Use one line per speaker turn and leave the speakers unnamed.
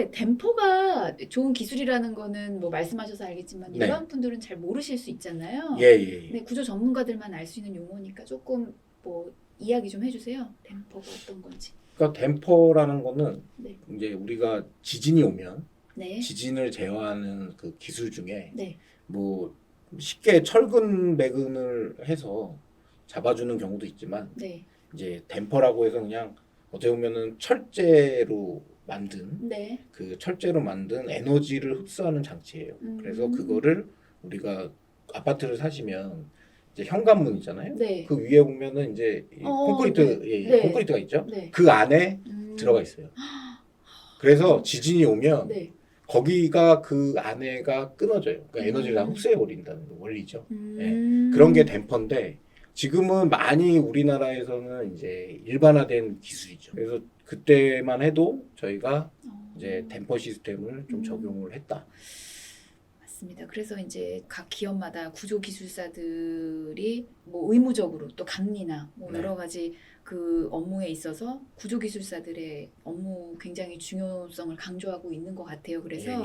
이게 댐퍼가 좋은 기술이라는 거는 뭐 말씀하셔서 알겠지만
네.
일반 분들은 잘 모르실 수 있잖아요.
예, 예, 예.
네, 구조 전문가들만 알 수 있는 용어니까 조금 뭐 이야기 좀 해주세요. 댐퍼가 어떤 건지.
그러니까 댐퍼라는 거는
네.
이제 우리가 지진이 오면
네.
지진을 제어하는 그 기술 중에
네.
뭐 쉽게 철근 매근을 해서 잡아주는 경우도 있지만
네.
이제 댐퍼라고 해서 그냥 어떻게 보면은 철제로 만든
네.
그 철제로 만든 에너지를 흡수하는 장치예요.
음.
그래서 그거를 우리가 아파트를 사시면 이제 현관문 있잖아요.
네.
그 위에 보면은 이제 이
어,
콘크리트
네.
예, 예,
네.
콘크리트가 있죠.
네.
그 안에
음.
들어가 있어요. 그래서 지진이 오면
네.
거기가 그 안에가 끊어져요. 그러니까
음.
에너지를 다 흡수해 버린다는 원리죠.
음.
네. 그런 게 댐퍼인데 지금은 많이 우리나라에서는 이제 일반화된 기술이죠. 그래서 그때만 해도 저희가
어.
이제 댐퍼 시스템을 좀
음.
적용을 했다.
맞습니다. 그래서 이제 각 기업마다 구조 기술사들이 뭐 의무적으로 또 감리나 뭐
네.
여러 가지 그 업무에 있어서 구조 기술사들의 업무 굉장히 중요성을 강조하고 있는 것 같아요. 그래서
예, 예.